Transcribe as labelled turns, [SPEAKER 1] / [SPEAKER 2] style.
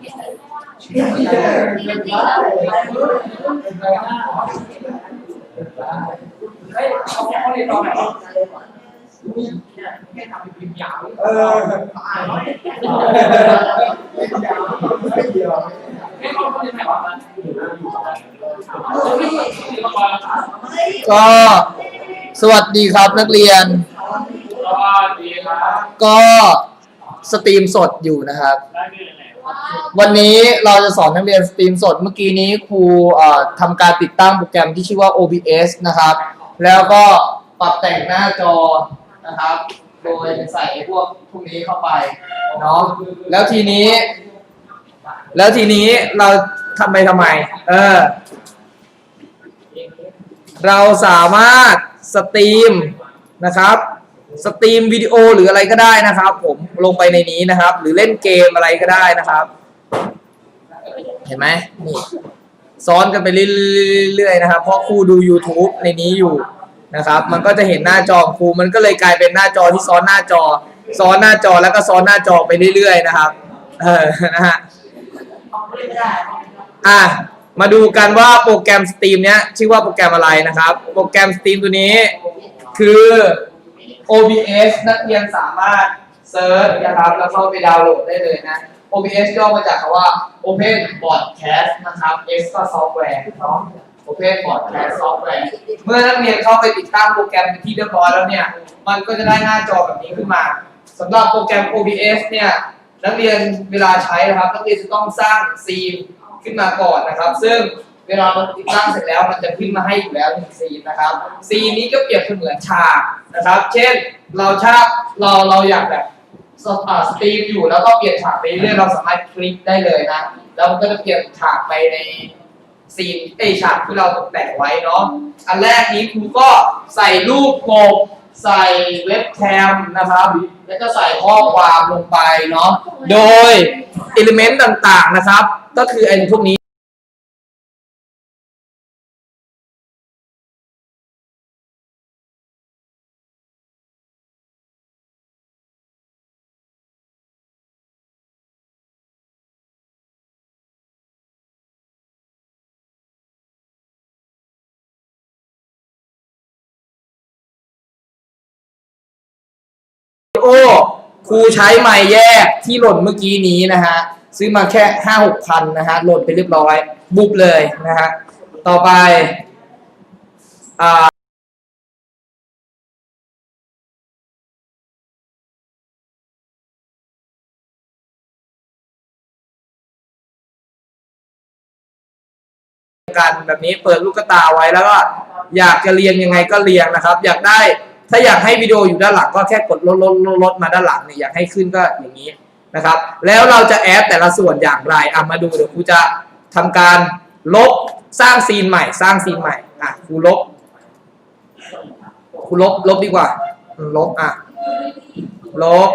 [SPEAKER 1] เฮ้ยเขาเขาเรียนตอนไหนแค่ทำเป็นพิมพ์ยาว
[SPEAKER 2] เออ
[SPEAKER 1] ให้เขาเขาเรียนไหนวะ
[SPEAKER 3] ก็สวัสดีครับนักเรียน
[SPEAKER 1] ก็ดีครับ
[SPEAKER 3] ก็สตรีมสดอยู่นะครับ
[SPEAKER 1] ได้เงินไหน
[SPEAKER 3] วันนี้เราจะสอนนักเรียนสตรีมสดเมื่อกี้นี้ครูทำการติดตั้งโปรแกรมที่ชื่อว่า OBS นะครับ แล้วก็ปรับแต่งหน้าจอนะครับ โดยใส่พวกพวกนี้เข้าไปเนาะแล้วทีนี้ แล้วทีนี้เราทำไปทำไม เออ เราสามารถสตรีมนะครับ สตรีมวิดีโอหรืออะไรก็ได้นะครับ ผมลงไปในนี้นะครับ หรือเล่นเกมอะไรก็ได้นะครับ เห็นไหมนี่ซ้อนกันไปเรื่อยๆนะครับ เพราะครูดู YouTube ในนี้อยู่นะครับ มันก็จะเห็นหน้าจอครูมันก็เลยกลายเป็นหน้าจอที่ซ้อนหน้าจอ ซ้อนหน้าจอแล้วก็ซ้อนหน้าจอไปเรื่อยๆนะครับเออนะฮะอะมาดูกันว่าโปรแกรมสตรีมเนี้ยชื่อว่าโปรแกรมอะไรนะครับ โปรแกรมสตรีมตัวนี้คือ OBS นักเรียนสามารถเซิร์ชนะครับแล้วเข้าไปดาวน์โหลดได้เลยนะ OBS ย่อมาจากคำว่า Open Broadcast นะครับ S ก็ซอฟต์แวร์เนาะ Open Broadcast Software เมื่อนักเรียนเข้าไปติดตั้งโปรแกรมเป็นที่เรียบร้อยแล้วเนี่ย มันก็จะได้หน้าจอแบบนี้ขึ้นมาสำหรับโปรแกรม OBS เนี่ย นักเรียนเวลาใช้นะครับ นักเรียนจะต้องสร้างซีนขึ้นมาก่อนนะครับ ซึ่ง เวลาเราติดตั้งเสร็จแล้วมันจะขึ้นมาให้อยู่แล้วหนึ่งซีนนะครับซีนนี้ก็เปรียบเสมือนฉากนะครับ เช่นเราชาเราเราอยากแบบสอ่าสตรีมอยู่แล้วก็เปลี่ยนฉากไปเรื่อยเราสามารถคลิกได้เลยนะแล้วมันก็จะเปลี่ยนฉากไปในซีนไอฉากที่เราตกแต่งไว้เนาะอันแรกนี้ครูก็ใส่รูปปกใส่เว็บแคมนะครับ แล้วก็ใส่ข้อความลงไปเนาะโดยอิเลเมนต์ต่างๆนะครับ ก็คือไอ้พวกนี้ โอ้ครูใช้ไม้แยกที่หล่นเมื่อกี้นี้นะฮะ ซื้อมาแค่ห้าหกพันนะฮะ หล่นไปเรียบร้อย บุบเลยนะฮะ ต่อไปอ่ากันแบบนี้เปิดลูกตาไว้แล้วก็อยากจะเรียงยังไงก็เรียงนะครับ อยากได้ ถ้าอยากให้วิดีโออยู่ด้านหลังก็แค่กดลดลดลดลดมาด้านหลังเนี่ยอยากให้ขึ้นก็อย่างนี้นะครับ แล้วเราจะแอดแต่ละส่วนอย่างไรอะมาดูเดี๋ยวครูจะทำการลบสร้างซีนใหม่ สร้างซีนใหม่อะครูลบครูลบลบดีกว่าลบอะลบ